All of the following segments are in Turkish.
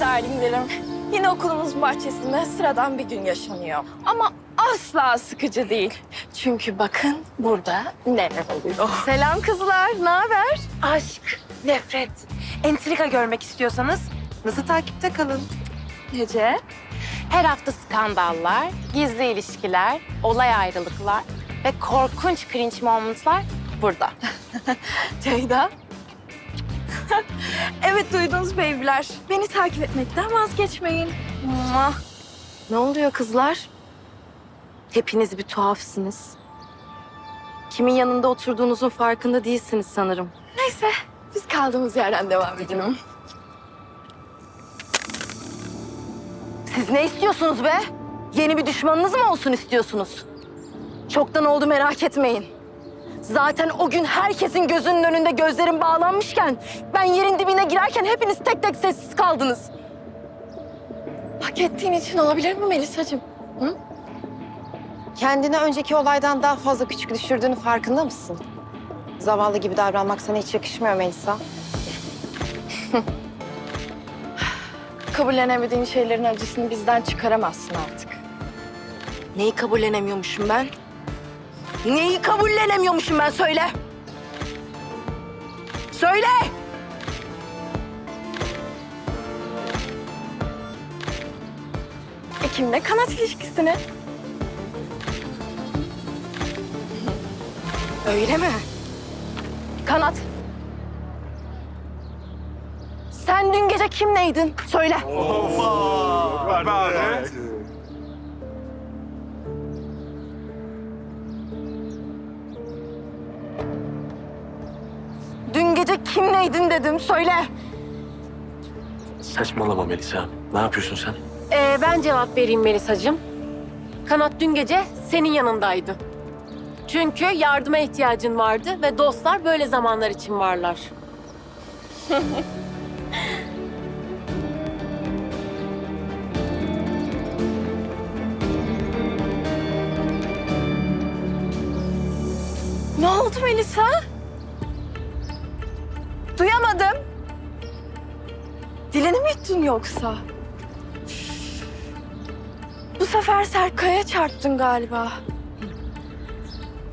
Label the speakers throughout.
Speaker 1: darlinglerim. Yine okulumuz bahçesinde sıradan bir gün yaşanıyor. Ama asla sıkıcı değil. Çünkü bakın burada neler oluyor. Selam kızlar, ne haber?
Speaker 2: Aşk, nefret, entrika görmek istiyorsanız nasıl takipte kalın?
Speaker 1: Gece.
Speaker 2: Her hafta skandallar, gizli ilişkiler, olay ayrılıklar ve korkunç cringe momentlar burada.
Speaker 1: Ceyda. evet duydunuz beybiler. Beni takip etmekten vazgeçmeyin. Mua. Ne oluyor kızlar? Hepiniz bir tuhafsınız. Kimin yanında oturduğunuzun farkında değilsiniz sanırım. Neyse, biz kaldığımız yerden devam edelim. Siz ne istiyorsunuz be? Yeni bir düşmanınız mı olsun istiyorsunuz? Çoktan oldu merak etmeyin. Zaten o gün herkesin gözünün önünde gözlerim bağlanmışken... ...ben yerin dibine girerken hepiniz tek tek sessiz kaldınız. Hak ettiğin için olabilir mi Melisa'cığım?
Speaker 3: Kendini önceki olaydan daha fazla küçük düşürdüğünü farkında mısın? Zavallı gibi davranmak sana hiç yakışmıyor Melisa.
Speaker 1: Kabullenemediğin şeylerin acısını bizden çıkaramazsın artık. Neyi kabullenemiyormuşum ben? Neyi kabullenemiyormuşum ben söyle. Söyle. Ekim'le kanat ilişkisini. Öyle mi? Kanat. Sen dün gece kimleydin? Söyle. Dün gece kimleydin dedim. Söyle.
Speaker 4: Saçmalama Melisa. Ne yapıyorsun sen?
Speaker 2: Ee, ben cevap vereyim Melisa'cığım. Kanat dün gece senin yanındaydı. Çünkü yardıma ihtiyacın vardı ve dostlar böyle zamanlar için varlar.
Speaker 1: Ne oldu Melisa? Duyamadım. Dilini mi yuttun yoksa? Bu sefer Serkay'a çarptın galiba.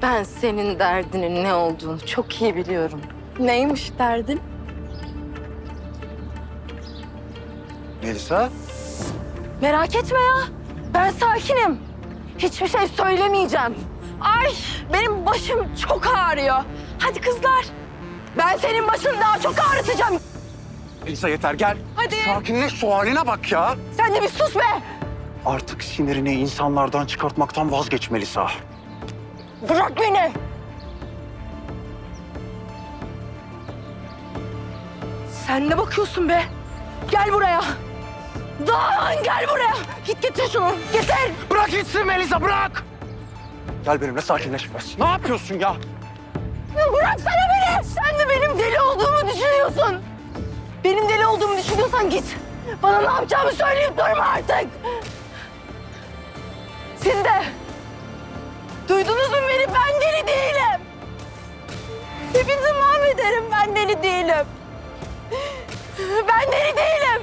Speaker 1: Ben senin derdinin ne olduğunu çok iyi biliyorum. Neymiş derdin?
Speaker 5: Melisa?
Speaker 1: Merak etme ya. Ben sakinim. Hiçbir şey söylemeyeceğim. Ay benim başım çok ağrıyor. Hadi kızlar. Ben senin başını daha çok ağrıtacağım.
Speaker 5: Melisa yeter gel.
Speaker 1: Hadi.
Speaker 5: Sakinleş şu haline bak ya.
Speaker 1: Sen de bir sus be.
Speaker 5: Artık sinirini insanlardan çıkartmaktan vazgeç Melisa.
Speaker 1: Bırak beni. Sen ne bakıyorsun be? Gel buraya. Dağın gel buraya. Git getir şunu. Getir.
Speaker 5: Bırak gitsin Melisa bırak. Gel benimle sakinleş biraz. Ne yapıyorsun ya?
Speaker 1: Bıraksana beni. Sen de benim deli olduğumu düşünüyorsun. Benim deli olduğumu düşünüyorsan git. Bana ne yapacağımı söyleyip durma artık. Siz de. Duydunuz mu beni? Ben deli değilim. Hepinizi mahvederim. Ben deli değilim. Ben deli değilim.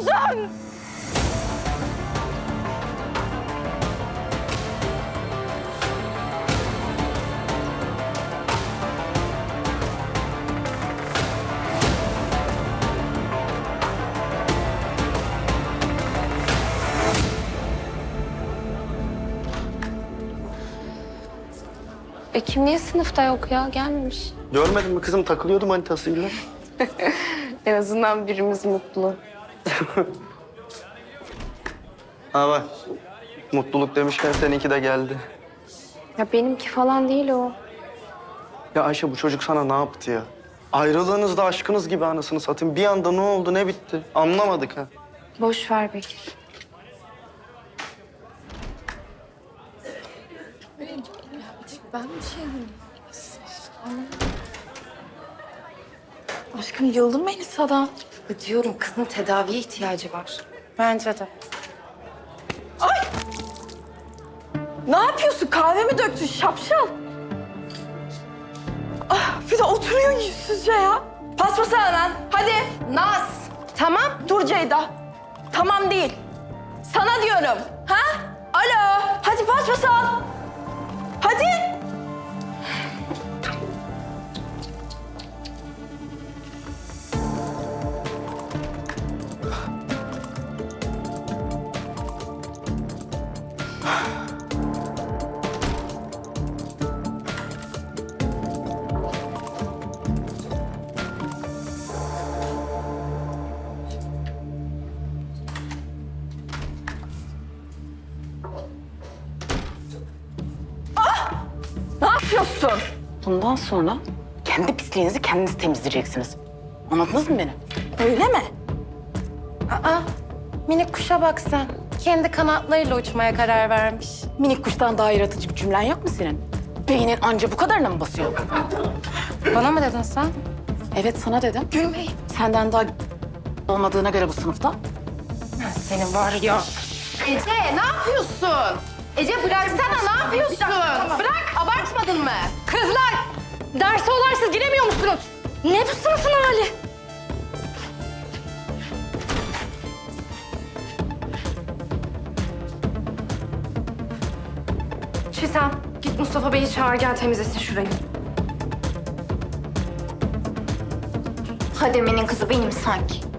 Speaker 1: Ne bakıyorsun?
Speaker 3: Ekim niye sınıfta yok ya? Gelmemiş.
Speaker 6: Görmedin mi kızım takılıyordu manitasıyla.
Speaker 3: En azından birimiz mutlu.
Speaker 6: Ha bak. Mutluluk demişken seninki de geldi.
Speaker 3: Ya benimki falan değil o.
Speaker 6: Ya Ayşe bu çocuk sana ne yaptı ya? Ayrılığınız da aşkınız gibi anasını satayım. Bir anda ne oldu ne bitti? Anlamadık ha.
Speaker 3: Boş ver Bekir.
Speaker 1: Ben bir şey Aşkım yıldım Melisa'dan.
Speaker 3: Diyorum kızın tedaviye ihtiyacı var. Bence de.
Speaker 1: Ne yapıyorsun? Kahve mi döktün şapşal? Ah, bir de oturuyor yüzsüzce ya. Paspasana lan. Hadi.
Speaker 3: Naz!
Speaker 1: Tamam. Dur Ceyda. Tamam değil. Sana diyorum. Ha? Alo. Hadi paspas al. Hadi.
Speaker 7: Bundan sonra kendi pisliğinizi kendiniz temizleyeceksiniz. Anladınız mı beni?
Speaker 1: Öyle mi?
Speaker 3: Aa, minik kuşa bak sen. Kendi kanatlarıyla uçmaya karar vermiş.
Speaker 7: Minik kuştan daha yaratıcı bir cümlen yok mu senin? Beynin anca bu kadarına mı basıyor?
Speaker 3: Bana mı dedin sen?
Speaker 7: Evet sana dedim.
Speaker 1: Gülmeyin.
Speaker 7: Senden daha olmadığına göre bu sınıfta.
Speaker 3: Senin var ya. Ece ne yapıyorsun? Ece bıraksana ne yapıyorsun? Bırak
Speaker 1: musunuz? Ne bu sınıfın hali?
Speaker 3: Çisem git Mustafa Bey'i çağır gel temizlesin şurayı.
Speaker 8: Hademe'nin kızı benim sanki.